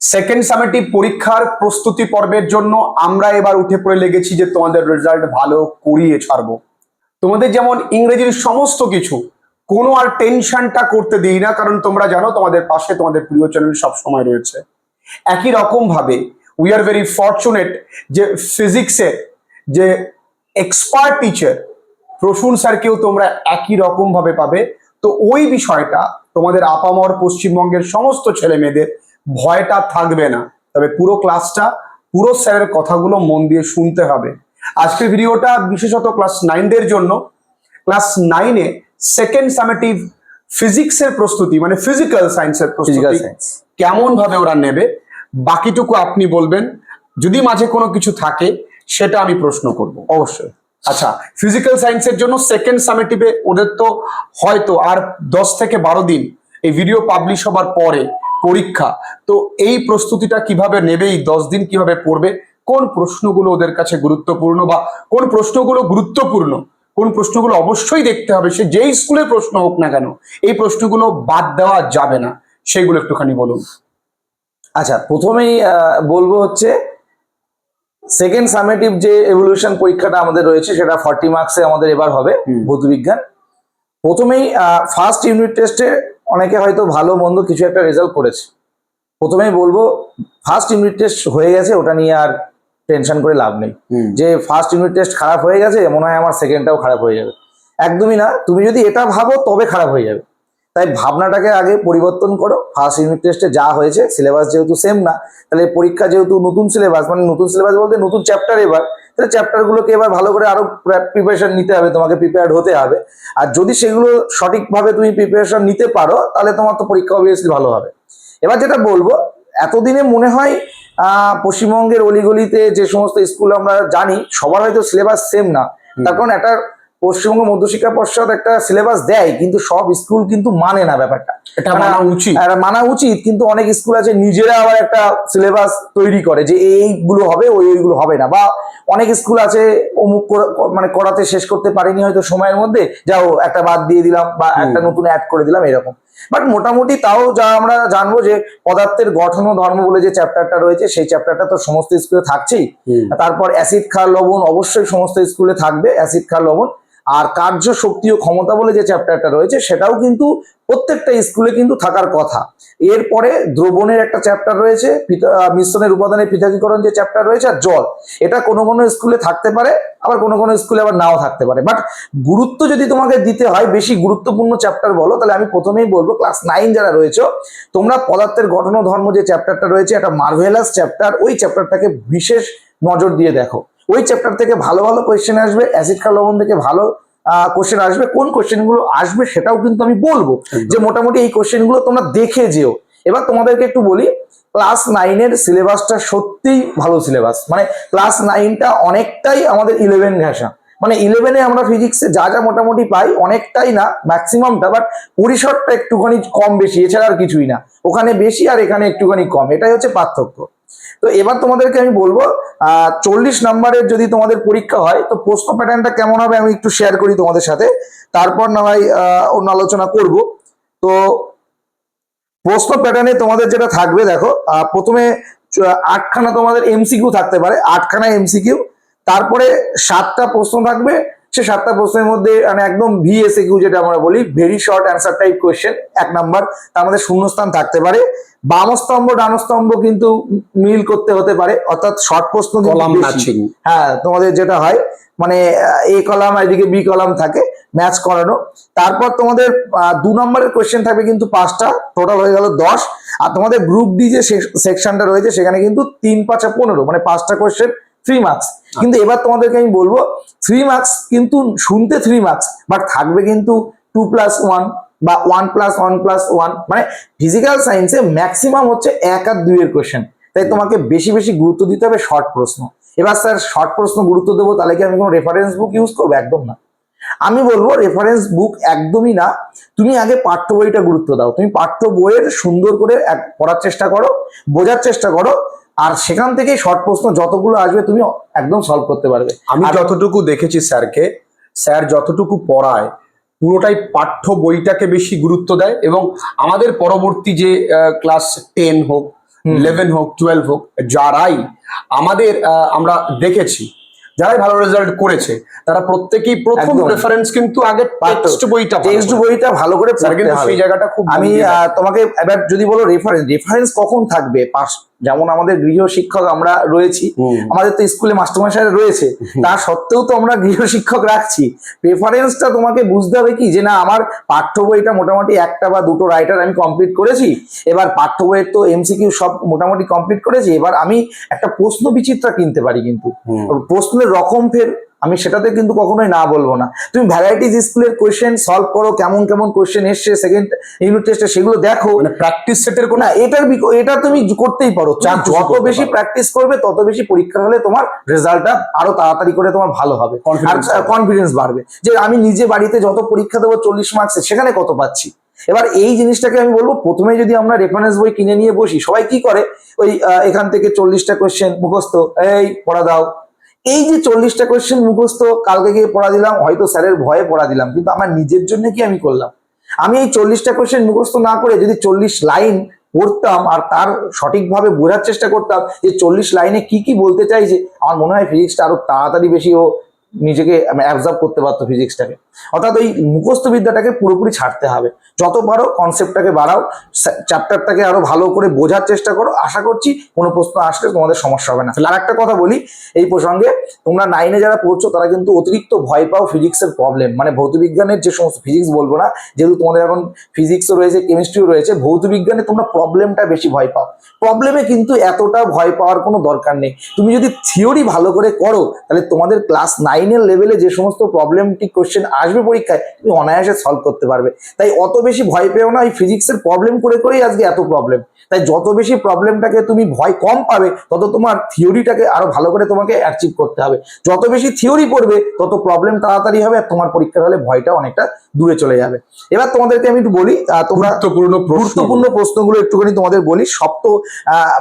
Second summative পরীক্ষার প্রস্তুতি পর্বের জন্য আমরা এবার উঠে পড়ে লেগেছি যে তোমাদের রেজাল্ট ভালো করিয়ে ছাড়বো। তোমাদের যেমন ইংরেজির সমস্ত কিছু, কোনো আর টেনশনটা করতে দিই না, কারণ তোমরা জানো তোমাদের পাশে তোমাদের প্রিয় চ্যানেল সব সময় রয়েছে। একই রকম ভাবে উই আর ভেরি ফর্চুনেট যে ফিজিক্সের যে এক্সপার্ট টিচার প্রসূন স্যারকেও তোমরা একই রকম ভাবে পাবে। তো ওই বিষয়টা তোমাদের আপামর পশ্চিমবঙ্গের সমস্ত ছেলে মেয়েদের ভয়টা থাকবে না। তবে পুরো ক্লাসটা পুরো স্যারের কথাগুলো মন দিয়ে শুনতে হবে। আজকের ভিডিওটা বিশেষত ক্লাস নাইনদের জন্য। ক্লাস নাইনে সেকেন্ড সামেটিভ ফিজিক্সের প্রস্তুতি মানে ফিজিক্যাল সায়েন্সের প্রস্তুতি কেমন ভাবে ওরা নেবে বাকিটুকু আপনি বলবেন। যদি মাঝে কোনো কিছু থাকে সেটা আমি প্রশ্ন করব। অবশ্যই। আচ্ছা ফিজিক্যাল সায়েন্সের জন্য সেকেন্ড সামেটিভে ওদের তো হয়তো আর দশ থেকে বারো দিন এই ভিডিও পাবলিশ হবার পরে পরীক্ষা। তো এই প্রস্তুতিটা কীভাবে নেবে এই দশ দিন কীভাবে পড়বে কোন প্রশ্নগুলো ওদের কাছে গুরুত্বপূর্ণ বা কোন প্রশ্নগুলো গুরুত্বপূর্ণ কোন প্রশ্নগুলো অবশ্যই দেখতে হবে সে যেই স্কুলে প্রশ্ন হোক না কেন এই প্রশ্নগুলো বাদ দেওয়া যাবে না সেগুলো একটুখানি বলুন। আচ্ছা প্রথমেই বলব হচ্ছে সেকেন্ড সামেটিভ যে এভলিউশন পরীক্ষাটা আমাদের রয়েছে সেটা ফর্টি মার্কসে আমাদের এবার হবে। ভৌতবিজ্ঞান প্রথমেই ফার্স্ট ইউনিট টেস্টে অনেকে হয়তো ভালো মন্দ কিছু একটা রেজাল্ট করেছে। প্রথমেই বলব ফার্স্ট ইউনিট টেস্ট হয়ে গেছে ওটা নিয়ে আর টেনশন করে লাভ নেই। যে ফার্স্ট ইউনিট টেস্ট খারাপ হয়ে গেছে মনে হয় আমার সেকেন্ডটাও খারাপ হয়ে যাবে। একদমই না তুমি যদি এটা ভাবো তবে খারাপ হয়ে যাবে। তাই ভাবনাটাকে আগে পরিবর্তন করো। ফার্স্ট ইউনিট টেস্টে যা হয়েছে সিলেবাস যেহেতু সেম না তাহলে পরীক্ষা যেহেতু নতুন সিলেবাস মানে নতুন সিলেবাস বলতে নতুন চ্যাপ্টার এবার তাহলে চ্যাপ্টারগুলোকে এবার ভালো করে আরও প্রিপারেশন নিতে হবে তোমাকে প্রিপেয়ার্ড হতে হবে। আর যদি সেগুলো সঠিকভাবে তুমি প্রিপারেশন নিতে পারো তাহলে তোমার তো পরীক্ষা অবভিয়াসলি ভালো হবে। এবার যেটা বলব এতদিনে মনে হয় পশ্চিমবঙ্গের অলিগলিতে যে সমস্ত স্কুল আমরা জানি সবার হয়তো সিলেবাস সেম না। তার কারণ একটা পশ্চিমবঙ্গ মধ্যশিক্ষা পর্ষদ একটা সিলেবাস দেয় কিন্তু সব স্কুল কিন্তু মানে না ব্যাপারটা। এটা মানে মানা উচিত। মানা উচিত কিন্তু অনেক স্কুল আছে নিজেরা আবার একটা সিলেবাস তৈরি করে যে এইগুলো হবে ওই ওইগুলো হবে না। বা অনেক স্কুল আছে অমুক মানে করাতে শেষ করতে পারিনি হয়তো সময়ের মধ্যে যাও একটা বাদ দিয়ে দিলাম বা একটা নতুন অ্যাড করে দিলাম এরকম। বাট মোটামুটি তাও যা আমরা জানব যে পদার্থের গঠন ও ধর্ম বলে যে চ্যাপ্টারটা রয়েছে সেই চ্যাপ্টারটা তো সমস্ত স্কুলে থাকছেই। তারপর অ্যাসিড ক্ষার লবণ অবশ্যই সমস্ত স্কুলে থাকবে অ্যাসিড ক্ষার লবণ। আর কার্য শক্তি ও ক্ষমতা বলে যে চ্যাপ্টারটা রয়েছে, সেটাও কিন্তু প্রত্যেকটা স্কুলে কিন্তু থাকার কথা। এরপরে দ্রবণের একটা চ্যাপ্টার রয়েছে মিশ্রণের উপাদানের পৃথকীকরণ যে চ্যাপ্টার রয়েছে, আর জল। এটা কোনো কোনো স্কুলে থাকতে পারে, আবার কোনো কোনো স্কুলে আবার নাও থাকতে পারে। বাট গুরুত্ব যদি তোমাকে দিতে হয়, বেশি গুরুত্বপূর্ণ চ্যাপ্টার বলো, তাহলে আমি প্রথমেই বলব ক্লাস নাইন যারা রয়েছে, তোমরা পদার্থের গঠন ধর্ম যে চ্যাপ্টারটা রয়েছে, একটা মার্ভেলাস চ্যাপ্টার ওই চ্যাপ্টারটাকে বিশেষ নজর দিয়ে দেখো। ওই চ্যাপ্টার থেকে ভালো ভালো কোয়েশ্চেন আসবে অ্যাসিড কার লবণ থেকে ভালো কোশ্চেন আসবে। কোন কোশ্চেনগুলো আসবে সেটাও কিন্তু আমি বলব যে মোটামুটি এই কোশ্চেনগুলো তোমরা দেখে যেও। এবার তোমাদেরকে একটু বলি ক্লাস নাইনের সিলেবাসটা সত্যিই ভালো সিলেবাস মানে ক্লাস নাইনটা অনেকটাই আমাদের ইলেভেন ঘেঁষা মানে ইলেভেনে আমরা ফিজিক্সে যা যা মোটামুটি পাই অনেকটাই না ম্যাক্সিমামটা বাট পরিসরটা একটুখানি কম বেশি এছাড়া আর কিছুই না। ওখানে বেশি আর এখানে একটুখানি কম। এটাই হচ্ছে পার্থক্য। তো এবার তোমাদেরকে আমি বলব চল্লিশ নাম্বারের যদি তোমাদের পরীক্ষা হয়, তো প্রশ্ন প্যাটার্নটা কেমন হবে আমি একটু শেয়ার করি তোমাদের সাথে। তারপর না হয় অন্য আলোচনা করব। তো প্রশ্ন প্যাটার্নে তোমাদের যেটা থাকবে, দেখো প্রথমে আটখানা তোমাদের এমসিকিউ থাকতে পারে, আটখানা এমসিকিউ তারপরে সাতটা প্রশ্ন থাকবে সে সাতটা প্রশ্নের মধ্যে মানে একদম ভিএসএকিউ যেটা আমরা বলি very short answer type question এক নাম্বার তার মধ্যে শূন্যস্থান থাকতে পারে। বামস্তম্ভ ডানস্তম্ভ কিন্তু মিল করতে হতে পারে অর্থাৎ শর্ট প্রশ্ন হ্যাঁ তোমাদের যেটা হয় মানে এ কলাম এদিকে বি কলাম থাকে ম্যাচ করানো। তারপর তোমাদের আহ, দু নম্বরের কোয়েশ্চেন থাকবে কিন্তু পাঁচটা টোটাল হয়ে গেল দশ। আর তোমাদের গ্রুপ ডি যে সেকশনটা রয়েছে সেখানে কিন্তু তিন পাঁচা পনেরো মানে পাঁচটা কোয়েশ্চেন থ্রি মার্কস কিন্তু এবার তোমাদেরকে আমি বলব থ্রি মার্কস কিন্তু শুনতে থ্রি মার্কস বাট থাকবে কিন্তু টু প্লাস ওয়ান বা one plus one plus one মানে ফিজিক্যাল সায়েন্সে ম্যাক্সিমাম হচ্ছে এক আর দুইয়ের কোয়েশ্চেন তাই তোমাকে বেশি বেশি গুরুত্ব দিতে হবে শর্ট প্রশ্ন। এবার স্যার শর্ট প্রশ্ন গুরুত্ব দেবো, তাহলে কি আমি কোনো রেফারেন্স বুক ইউজ করব? একদম না। আমি বলব রেফারেন্স বুক একদমই না। তুমি আগে পাঠ্য বইটা গুরুত্ব দাও। তুমি পাঠ্য বইয়ের সুন্দর করে পড়ার চেষ্টা করো, বোঝার চেষ্টা করো আর সেখান থেকে শর্ট প্রশ্ন যতগুলো আসবে তুমি একদম সলভ করতে পারবে। আমি যতটুকু দেখেছি স্যারকে স্যার যতটুকু পড়ায় পুরোটাই পাঠ্য বইটাকে বেশি গুরুত্ব দেয় এবং আমাদের পরবর্তী যে ক্লাস টেন হোক ইলেভেন হোক টুয়েলভ হোক যারাই আমাদের আমরা দেখেছি যারাই ভালো রেজাল্ট করেছে তারা প্রত্যেকেই প্রথম। প্রেফারেন্স কিন্তু আগে টেক্সট বইটা টেক্সট বইটা ভালো করে পড়তে কিন্তু হবে। সেই জায়গাটা খুব আমি তোমাকে এবার যদি বলো রেফারেন্স রেফারেন্স কখন থাকবে? পাস যেমন আমাদের গৃহ শিক্ষক আমরা রয়েছি আমাদের তো স্কুলে মাস্টারমশাই রয়েছে তা সত্ত্বেও তো আমরা গৃহ শিক্ষক রাখছি। প্রেফারেন্সটা তোমাকে বুঝতে হবে কি? যে না আমার পাঠ্য বইটা মোটামুটি একটা বা দুটো রাইটার আমি কমপ্লিট করেছি এবার পাঠ্য বইয়ের তো এমসিকিউ সব মোটামুটি কমপ্লিট করেছি এবার আমি একটা প্রশ্ন বিচিত্রা কিনতে পারি কিন্তু। প্রশ্নের রকম ফের আমি সেটাতে কিন্তু কখনোই না বলব না। তুমি ভ্যারাইটিস স্কুলের কোয়েশ্চেন সলভ করো কেমন কেমন কোয়েশ্চেন এসছে সেকেন্ড ইউনিট টেস্টে সেগুলো দেখো। মানে প্র্যাকটিস সেটের কোনো এটার এটা তুমি করতেই পারো। যত বেশি প্র্যাকটিস করবে তত বেশি পরীক্ষা হলে তোমার রেজাল্টটা আরও তাড়াতাড়ি করে তোমার ভালো হবে। আর কনফিডেন্স বাড়বে। যে আমি নিজে বাড়িতে যত পরীক্ষা দেবো চল্লিশ মার্কসে সেখানে কত পাচ্ছি? এবার এই জিনিসটাকে আমি বলব প্রথমে যদি আমরা রেফারেন্স বই কিনে নিয়ে বসি সবাই কি করে? ওই এখান থেকে চল্লিশটা কোয়েশ্চেন মুখস্থ এই পড়া দাও। এই যে চল্লিশটা কোয়েশ্চেন মুখস্থ কালকে গিয়ে পড়া দিলাম, হয়তো স্যারের ভয়ে পড়া দিলাম, কিন্তু আমার নিজের জন্য কি আমি করলাম? আমি এই চল্লিশটা কোয়েশ্চেন মুখস্থ না করে যদি চল্লিশ লাইন পড়তাম আর তার সঠিকভাবে বোঝার চেষ্টা করতাম যে চল্লিশ লাইনে কি কি বলতে চাইছে, আমার মনে হয় ফিজিক্সটা আরও তাড়াতাড়ি বেশি ও নিজেকে অ্যাবজার্ভ করতে পারতো ফিজিক্সটাকে অর্থাৎ ওই মুখস্থ বিদ্যাটাকে পুরোপুরি ছাড়তে হবে। যত পারো কনসেপ্টটাকে বাড়াও চ্যাপ্টারটাকে আরও ভালো করে বোঝার চেষ্টা করো। আশা করছি কোনো প্রশ্ন আসলে তোমাদের সমস্যা হবে না। আর একটা কথা বলি, এই প্রসঙ্গে তোমরা নাইনে যারা পড়ছো, তারা কিন্তু অতিরিক্ত ভয় পাও ফিজিক্সের প্রবলেম মানে ভৌতবিজ্ঞানের যে সমস্ত ফিজিক্স বলব না, যেহেতু তোমাদের এখন ফিজিক্সও রয়েছে কেমিস্ট্রিও রয়েছে, ভৌতবিজ্ঞানে তোমরা প্রবলেমটা বেশি ভয় পাও। প্রবলেমে কিন্তু এতটা ভয় পাওয়ার কোনো দরকার নেই। তুমি যদি থিওরি ভালো করে করো, তাহলে তোমাদের ক্লাস নাইনের লেভেলে যে সমস্ত প্রবলেমটি কোশ্চেন আসবে পরীক্ষায়, তুমি অনায়াসে সলভ করতে পারবে। তাই অত বেশি ভয় পেও না এই ফিজিক্সের প্রবলেম করে করেই আজকে এত প্রবলেম তাই যত বেশি প্রবলেমটাকে তুমি ভয় কম পাবে, তত তোমার থিওরিটাকে আরও ভালো করে তোমাকে অ্যাচিভ করতে হবে। যত বেশি থিওরি পড়বে, তত প্রবলেম তাড়াতাড়ি হবে আর তোমার পরীক্ষার হলে ভয়টা অনেকটা দূরে চলে যাবে। এবার তোমাদেরকে আমি একটু বলি তোমরা গুরুত্বপূর্ণ প্রশ্নগুলো একটুখানি তোমাদের বলি। সব তো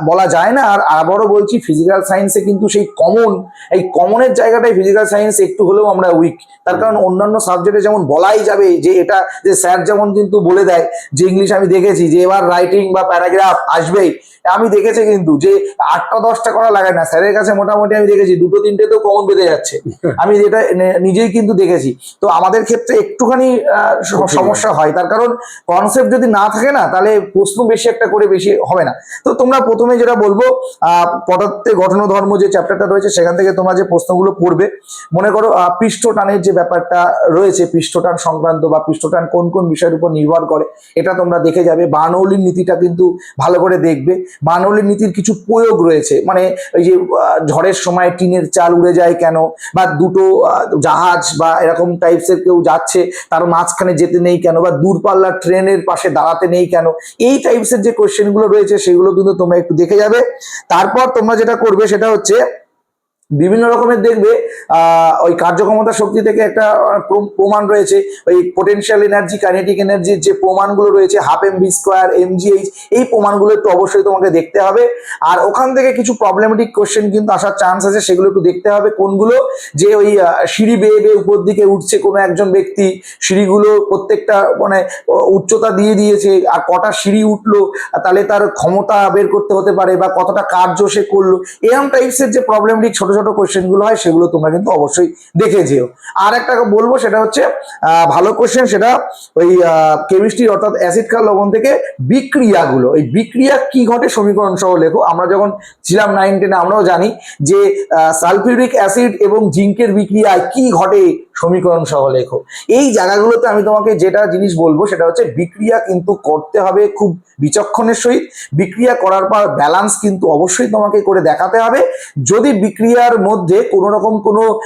বলা যায় না। আর আবারও বলছি ফিজিক্যাল সায়েন্সে কিন্তু সেই কমন এই কমনের জায়গাটাই ফিজিক্যাল সায়েন্স একটু হলেও আমরা উইক তার কারণ অন্যান্য সাবজেক্টে যেমন বলাই যাবে যে এটা যে স্যার যেমন কিন্তু বলে দেয় যে ইংলিশ আমি দেখেছি যে এবার রাইটিং বা প্যারাগ্রাফ আসবেই। আমি দেখেছি কিন্তু যে আটটা দশটা করা লাগে না। স্যারের কাছে মোটামুটি আমি দেখেছি দুটো তিনটে তো কমন বেঁধে যাচ্ছে। আমি যেটা নিজেই কিন্তু দেখেছি। তো আমাদের ক্ষেত্রে একটুখানি সমস্যা হয়। তার কারণ কনসেপ্ট যদি না থাকে না তাহলে প্রশ্ন বেশি একটা করে বেশি হবে না। তো তোমরা প্রথমে যেটা বলব পদার্থে গঠন ধর্ম যে চ্যাপ্টারটা রয়েছে সেখান থেকে তোমরা যে প্রশ্নগুলো পড়বে মনে করো পৃষ্ঠটানের যে ব্যাপারটা রয়েছে পৃষ্ঠটান সংক্রান্ত বা পৃষ্ঠটান কোন কোন বিষয়ের উপর নির্ভর করে এটা তোমরা দেখে যাবে। বানৌলির নীতিটা কিন্তু ভালো করে দেখবে। বানৌলির নীতির কিছু প্রয়োগ রয়েছে। মানে ওই যে ঝড়ের সময় টিনের চাল উড়ে যায় কেন? বা দুটো জাহাজ বা এরকম টাইপসের কেউ যাচ্ছে তার মাঝখানে যেতে নেই কেন বা দূরপাল্লার ট্রেনের পাশে দাঁড়াতে নেই কেন? এই টাইপসের যে কোশ্চেনগুলো রয়েছে, সেগুলো কিন্তু তোমরা একটু দেখে যাবে। তারপর তোমরা যেটা করবে, সেটা হচ্ছে বিভিন্ন রকমের দেখবে ওই কার্যক্ষমতা শক্তি থেকে একটা প্রমাণ রয়েছে। ওই পোটেনশিয়াল এনার্জি কাইনেটিক এনার্জির যে প্রমাণগুলো রয়েছে half M V square MGH এই প্রমাণগুলো একটু অবশ্যই তোমাকে দেখতে হবে। আর ওখান থেকে কিছু প্রবলেমেটিক কোশ্চেন কিন্তু আসার চান্স আছে, সেগুলো একটু দেখতে হবে। কোনগুলো? যে ওই সিঁড়ি বেয়ে বেয়ে উপর দিকে উঠছে কোনো একজন ব্যক্তি, সিঁড়িগুলো প্রত্যেকটা মানে উচ্চতা দিয়ে দিয়েছে, আর কটা সিঁড়ি উঠল তাহলে তার ক্ষমতা বের করতে হতে পারে, বা কতটা কার্য সে করল। এরকম টাইপসের যে প্রবলেমটিক ছোট ছোট কোশ্চেনগুলো হয়, সেগুলো তোমরা কিন্তু অবশ্যই দেখে যেও। আর একটা বলব, সেটা হচ্ছে ভালো কোশ্চেন, সেটা ওই কেমিস্ট্রি অর্থাৎ অ্যাসিড কার লবণ থেকে বিক্রিয়াগুলো। এই বিক্রিয়া কি ঘটে সমীকরণ সহ লেখো। আমরা যখন ছিলাম নাইন টেনে আমরাও জানি যে সালফিউরিক অ্যাসিড এবং জিঙ্কের বিক্রিয়ায় কি ঘটে সমীকরণ সহ লেখো। এই জায়গাগুলোতে আমি তোমাকে যেটা জিনিস বলব, সেটা হচ্ছে বিক্রিয়া কিন্তু করতে হবে খুব বিচক্ষণের সহিত। বিক্রিয়া করার পর ব্যালান্স কিন্তু অবশ্যই তোমাকে করে দেখাতে হবে। যদি বিক্রিয়ার মধ্যে কোনো রকম কোনো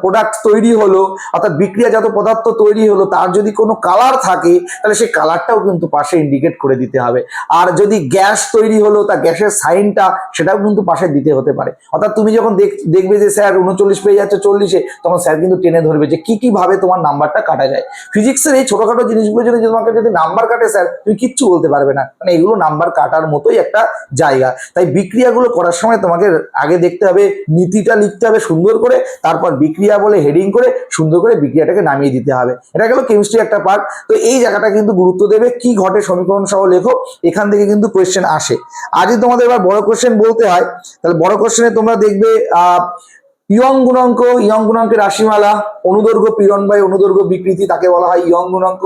প্রোডাক্ট তৈরি হলো, অর্থাৎ বিক্রিয়াজাত পদার্থ তৈরি হলো, তার যদি কোনো কালার থাকে, তাহলে সেই কালারটাও কিন্তু পাশে ইন্ডিকেট করে দিতে হবে। আর যদি গ্যাস তৈরি হলো, তা গ্যাসের সাইনটা সেটাও কিন্তু পাশে দিতে হতে পারে। অর্থাৎ তুমি যখন দেখ- দেখবে যে স্যার উনচল্লিশ পেয়ে যাচ্ছে চল্লিশে, তখন স্যার কিন্তু টেনে ধরবে যে কি কি ভাবে তোমার নাম্বারটা কাটা যায়। ফিজিক্সের এই ছোটখাটো জিনিসগুলো যদি তোমাকে যদি নাম্বার কাটে স্যার, তুমি কিচ্ছু বলতে পারবে না। মানে এগুলো নাম্বার কাটার মতোই একটা জায়গা। তাই বিক্রিয়াগুলো করার সময় তোমাকে আগে দেখতে হবে নীতিটা লিখতে হবে সুন্দর করে, তারপর বিক্রিয়া বলে হেডিং করে সুন্দর করে বিক্রিয়াটাকে নামিয়ে দিতে হবে। এটা গেল কেমিস্ট্রি একটা পার্ট তো এই জায়গাটা কিন্তু গুরুত্ব দেবে কি ঘটে সমীকরণ সহ লেখো এখান থেকে কিন্তু কোয়েশ্চেন আসে। আজই তোমাদের এবার বড় কোয়েশ্চেন বলতে হয়। তাহলে বড় কোয়েশ্চেনে তোমরা দেখবে ইয়ং গুণাঙ্ক, ইয়ং গুণাঙ্কের রাশিমালা, অনুদৈর্ঘ্য পীড়ন বাই অনুদৈর্ঘ্য বিকৃতি তাকে বলা হয় ইয়ং গুণাঙ্ক।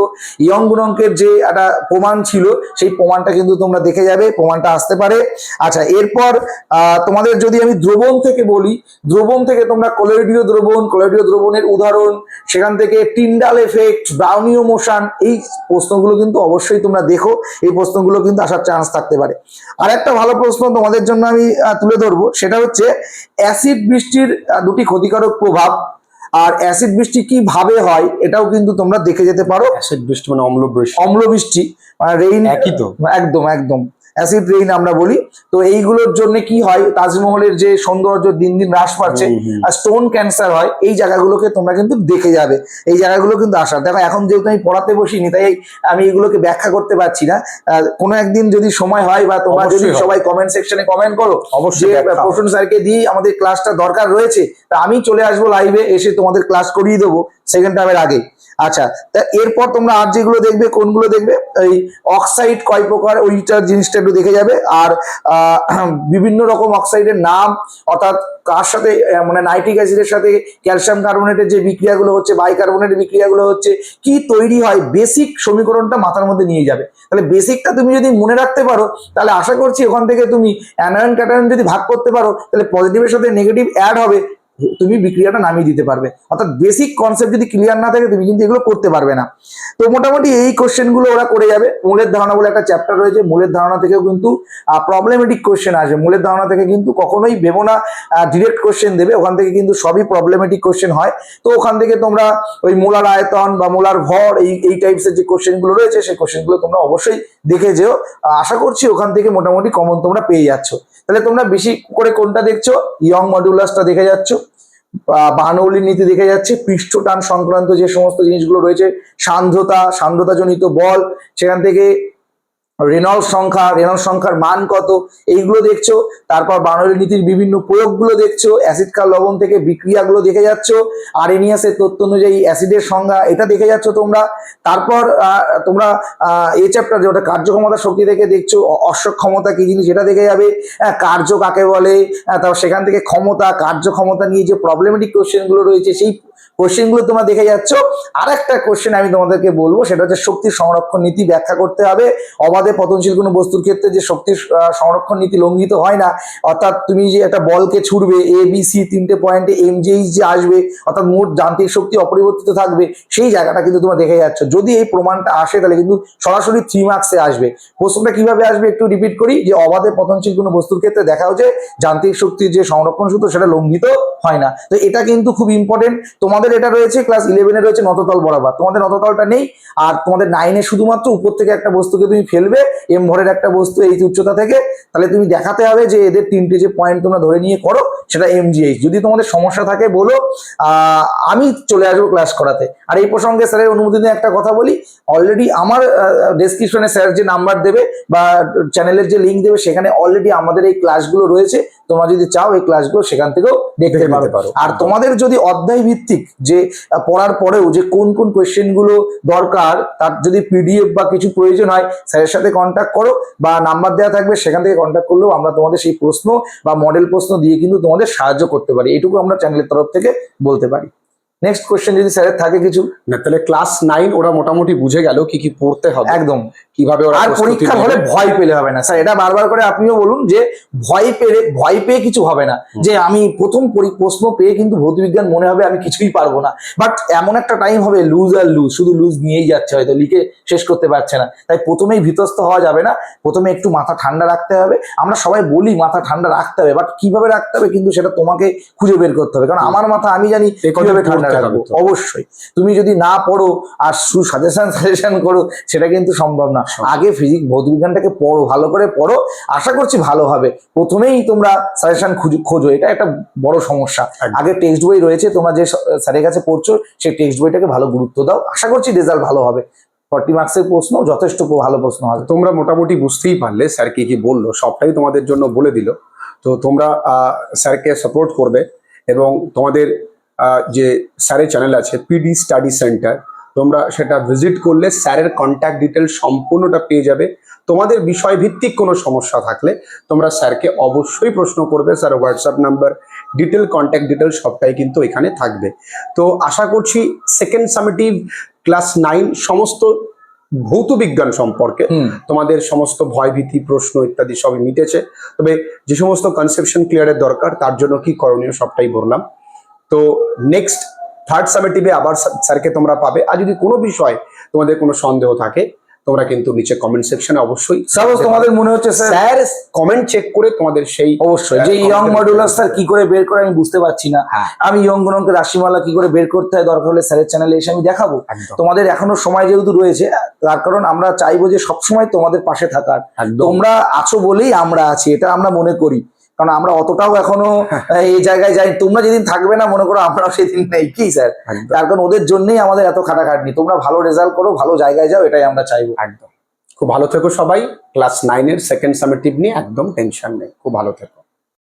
ইয়ং গুণাঙ্কের যে একটা প্রমাণ ছিল, সেই প্রমাণটা কিন্তু তোমরা দেখে যাবে, প্রমাণটা আসতে পারে। আচ্ছা এরপর তোমাদের যদি আমি দ্রবণ থেকে বলি, দ্রবণ থেকে তোমরা কোলোইডীয় দ্রবণ কোলোইডীয় দ্রবণের উদাহরণ, সেখান থেকে টিন্ডাল এফেক্ট ব্রাউনীয় মোশন এই প্রশ্নগুলো কিন্তু অবশ্যই তোমরা দেখো, এই প্রশ্নগুলো কিন্তু আসার চান্স থাকতে পারে। আর একটা ভালো প্রশ্ন তোমাদের জন্য আমি তুলে ধরবো, সেটা হচ্ছে অ্যাসিড বৃষ্টির দুটি ক্ষতিকারক প্রভাব। আর অ্যাসিড বৃষ্টি কীভাবে হয় এটাও কিন্তু তোমরা দেখে যেতে পারো। অ্যাসিড বৃষ্টি মানে অম্ল বৃষ্টি অম্ল বৃষ্টি মানে রেইন একই তো। একদম একদম। অ্যাসিড রেইন আমরা বলি। তো এইগুলোর জন্য কি হয় তাজমহলের যে সৌন্দর্য দিন দিন হ্রাস পাচ্ছে। আর স্টোন ক্যান্সার হয় এই জায়গাগুলোকে তোমরা কিন্তু দেখে যাবে। এই জায়গাগুলো কিন্তু আসার। দেখো এখন যেহেতু আমি পড়াতে বসিনি তাই আমি এগুলোকে ব্যাখ্যা করতে পারছি না। কোনো একদিন যদি সময় হয় বা তোমরা যদি সবাই কমেন্ট সেকশনে কমেন্ট করো অবশ্যই প্রসূন স্যারকে দিয়ে আমাদের ক্লাসটা দরকার রয়েছে তা আমি চলে আসব লাইভে এসে তোমাদের ক্লাস করিয়ে দেবো। সেকেন্ড টাইমের আগে। আচ্ছা তা এরপর তোমরা আর যেগুলো দেখবে, কোনগুলো দেখবে? এই অক্সাইড কয় প্রকার, ওইটার জিনিসটা একটু দেখে যাবে। আর বিভিন্ন রকম অক্সাইডের নাম, অর্থাৎ কার সাথে মানে নাইট্রিক অ্যাসিডের সাথে ক্যালসিয়াম কার্বনেটের যে বিক্রিয়াগুলো হচ্ছে বাইকার্বনেটের বিক্রিয়াগুলো হচ্ছে, কি তৈরি হয়? বেসিক সমীকরণটা মাথার মধ্যে নিয়ে যাবে। তাহলে বেসিকটা তুমি যদি মনে রাখতে পারো, তাহলে আশা করছি ওখান থেকে তুমি অ্যানায়ন ক্যাটায়ন যদি ভাগ করতে পারো, তাহলে পজিটিভের সাথে নেগেটিভ অ্যাড হবে। তুমি বিক্রিয়াটা নামিয়ে দিতে পারবে। অর্থাৎ বেসিক কনসেপ্ট যদি ক্লিয়ার না থাকে, তুমি কিন্তু এগুলো করতে পারবে না। তো মোটামুটি এই কোশ্চেনগুলো ওরা করে যাবে। মূলের ধারণা বলে একটা চ্যাপ্টার রয়েছে। মূলের ধারণা থেকেও কিন্তু প্রবলেমেটিক কোশ্চেন আসবে। মূলের ধারণা থেকে কিন্তু কখনোই ভেবো না ডিরেক্ট কোশ্চেন দেবে। ওখান থেকে কিন্তু সবই প্রবলেমেটিক কোশ্চেন হয়। তো ওখান থেকে তোমরা ওই মোলার আয়তন বা মোলার ভর, এই এই টাইপসের যে কোশ্চেনগুলো রয়েছে, সেই কোশ্চেনগুলো তোমরা অবশ্যই দেখে যেও। আশা করছি ওখান থেকে মোটামুটি কমন তোমরা পেয়ে যাচ্ছ। তাহলে তোমরা বেশি করে কোনটা দেখছ? ইয়ং মডুলাসটা দেখে যাচ্ছ। বানৌলির নীতি দেখে যাচ্ছে। পৃষ্ঠটান সংক্রান্ত যে সমস্ত জিনিসগুলো রয়েছে সান্ধ্রতা সান্ধ্রতাজনিত বল, সেখান থেকে রেনল্ড সংখ্যা রেনল্ড সংখ্যার মান কত, এইগুলো দেখছ। তারপর বানরের নীতির বিভিন্ন প্রয়োগগুলো দেখছ, অ্যাসিড কার লবণ থেকে বিক্রিয়াগুলো দেখে যাচ্ছ আরেনিয়াসের তথ্য অনুযায়ী অ্যাসিডের সংজ্ঞা এটা দেখে যাচ্ছ তোমরা। তারপর তোমরা এই চ্যাপ্টার যেটা কার্যক্ষমতা শক্তি থেকে দেখছ অশ্বক্ষমতা কি জিনিস, এটা দেখে যাবে। কার্য কাকে বলে? তারপর সেখান থেকে ক্ষমতা, কার্যক্ষমতা নিয়ে যে প্রবলেমেটিক কোশ্চেনগুলো রয়েছে, সেই কোশ্চেনগুলো তোমরা দেখে যাচ্ছ। আর একটা কোশ্চেন আমি তোমাদেরকে বলব, সেটা হচ্ছে শক্তি সংরক্ষণ নীতি ব্যাখ্যা করতে হবে। অবাধে পতনশীল কোনো বস্তুর ক্ষেত্রে যে শক্তি সংরক্ষণ নীতি লঙ্ঘিত হয় না, অর্থাৎ তুমি যে একটা বলকে ছুড়বে এ বি সি তিনটে পয়েন্টে এম যে আসবে, অর্থাৎ মোট যান্ত্রিক শক্তি অপরিবর্তিত থাকবে, সেই জায়গাটা কিন্তু তোমরা দেখে যাচ্ছ। যদি এই প্রমাণটা আসে, তাহলে কিন্তু সরাসরি থ্রি মার্কসে আসবে। প্রশ্নটা কীভাবে আসবে একটু রিপিট করি, যে অবাধে পতনশীল কোনো বস্তুর ক্ষেত্রে দেখা হচ্ছে, যান্ত্রিক শক্তির যে সংরক্ষণ সূত্র, সেটা লঙ্ঘিত হয় না। তো এটা কিন্তু খুব ইম্পর্টেন্ট তোমাদের এটা রয়েছে ক্লাস ইলেভেনে রয়েছে নততল বরাবর। তোমাদের নততলটা নেই, আর তোমাদের নাইনে শুধুমাত্র উপর থেকে একটা বস্তুকে তুমি ফেলবে এম ভরের একটা বস্তু এই উচ্চতা থেকে, তাহলে তুমি দেখাতে হবে যে এদের তিনটে যে পয়েন্ট তোমরা ধরে নিয়ে করো, সেটা এমজিএইচ যদি তোমাদের সমস্যা থাকে, বলো আমি চলে আসব ক্লাস করাতে। আর এই প্রসঙ্গে স্যারের অনুমতি নিয়ে একটা কথা বলি অলরেডি আমার ডেসক্রিপশনে স্যার যে নাম্বার দেবে বা চ্যানেলের যে লিঙ্ক দেবে, সেখানে অলরেডি আমাদের এই ক্লাসগুলো রয়েছে তোমরা যদি চাও এই ক্লাসগুলো সেখান থেকেও দেখতে দেখে পারো। আর তোমাদের যদি অধ্যায় ভিত্তিক যে পড়ার পরেও যে কোন কোন কোয়েশ্চেনগুলো দরকার তার যদি পিডিএফ বা কিছু প্রয়োজন হয় স্যারের সাথে কন্ট্যাক্ট করো বা নাম্বার দেওয়া থাকবে সেখান থেকে কন্ট্যাক্ট করলেও আমরা তোমাদের সেই প্রশ্ন বা মডেল প্রশ্ন দিয়ে কিন্তু তোমাদের সাহায্য করতে পারি। এটুকু আমরা চ্যানেলের তরফ থেকে বলতে পারি। নেক্সট কোয়েশ্চেন যদি স্যারের থাকে কিছু? না তাহলে ক্লাস নাইন ওরা মোটামুটি বুঝে গেল কি কি পড়তে হবে একদম। কীভাবে ওরা আর পরীক্ষার হলে ভয় পেলে হবে না। স্যার এটা বারবার করে আপনিও বলুন যে ভয় পেলে ভয় পেয়ে কিছু হবে না। যে আমি প্রথম প্রশ্ন পেয়ে কিন্তু ভৌতবিজ্ঞান মনে হবে আমি কিছুই পারব না। বাট এমন একটা টাইম হবে লুজ আর লুজ শুধু লুজ নিয়েই যাচ্ছে হয়তো লিখে শেষ করতে পারছে না। তাই প্রথমেই ভীতস্ত হওয়া যাবে না প্রথমে একটু মাথা ঠান্ডা রাখতে হবে। আমরা সবাই বলি মাথা ঠান্ডা রাখতে হবে বাট কীভাবে রাখতে হবে কিন্তু সেটা তোমাকে খুঁজে বের করতে হবে। কারণ আমার মাথা আমি জানি কীভাবে ঠান্ডা হবে রাখব। অবশ্যই। তুমি যদি না পড়ো আর সু সাজেশন সাজেশন করো সেটা কিন্তু সম্ভব না। আগে ফিজিক্স ভৌতবিজ্ঞানটাকে পড়ো ভালো করে পড়ো। আশা করছি ভালো হবে। প্রথমেই তোমরা সাজেশন খোঁজো এটা একটা বড় সমস্যা। আগে টেক্সট বই রয়েছে তোমরা যে স্যারের কাছে পড়ছো সেই টেক্সট বইটাকে ভালো গুরুত্ব দাও। আশা করছি রেজাল্ট ভালো হবে। ফর্টি মার্কসের প্রশ্ন যথেষ্ট ভালো প্রশ্ন হবে। তোমরা মোটামুটি বুঝতেই পারলে স্যার কি কি বলল সবটাই তোমাদের জন্য বলে দিল। তো তোমরা স্যারকে সাপোর্ট করবে এবং তোমাদের যে স্যারের চ্যানেল আছে পিডি স্টাডি সেন্টার তোমরা সেটা ভিজিট করলে স্যারের কন্ট্যাক্ট ডিটেল সম্পূর্ণটা পেয়ে যাবে। তোমাদের বিষয় ভিত্তিক কোনো সমস্যা থাকলে তোমরা স্যারকে অবশ্যই প্রশ্ন করবে sir WhatsApp number detail contact detail সবটাই কিন্তু এখানে থাকবে। তো আশা করছি সেকেন্ড সামিটিভ ক্লাস নাইন সমস্ত ভৌত বিজ্ঞান সম্পর্কে তোমাদের সমস্ত ভয়ভীতি প্রশ্ন ইত্যাদি সবই মিটেছে। তবে যে সমস্ত কনসেপশন ক্লিয়ারের দরকার তার জন্য কি করণীয় সবটাই বললাম। তো নেক্সট থার্ড সামেটিভে আবার স্যারকে তোমরা পাবে। আর যদি কোনো বিষয় তোমাদের কোনো সন্দেহ থাকে তোমরা কিন্তু নিচে কমেন্ট সেকশনে অবশ্যই সাপোজ তোমাদের মনে হচ্ছে স্যার কমেন্ট চেক করে তোমাদের সেই অবশ্যই। যে ইয়ং মডুলার স্যার কি করে বের করে আমি বুঝতে পারছি না। হ্যাঁ। আমি ইয়ং গুণকে রাশিমালা কি করে বের করতে হয় দরকার হলে স্যারের চ্যানেলে এসে আমি দেখাবো। তোমাদের এখনও সময় যেহেতু রয়েছে তার কারণ আমরা চাইব যে সবসময় তোমাদের পাশে থাকার। তোমরা আছো বলেই আমরা আছি এটা আমরা মনে করি। কারণ আমরা অতটাও এখনও এই জায়গায় যাই তোমরা যেদিন থাকবে না মনে করো আমরা সেদিন নেই। কি স্যার? তার কারণ ওদের জন্যই আমাদের এত খাটাখাটনি। তোমরা ভালো রেজাল্ট করো ভালো জায়গায় যাও এটাই আমরা চাইব। একদম। খুব ভালো থেকো সবাই। ক্লাস নাইনের সেকেন্ড সামেটিভ নিয়ে একদম টেনশন নেই। খুব ভালো থেকো।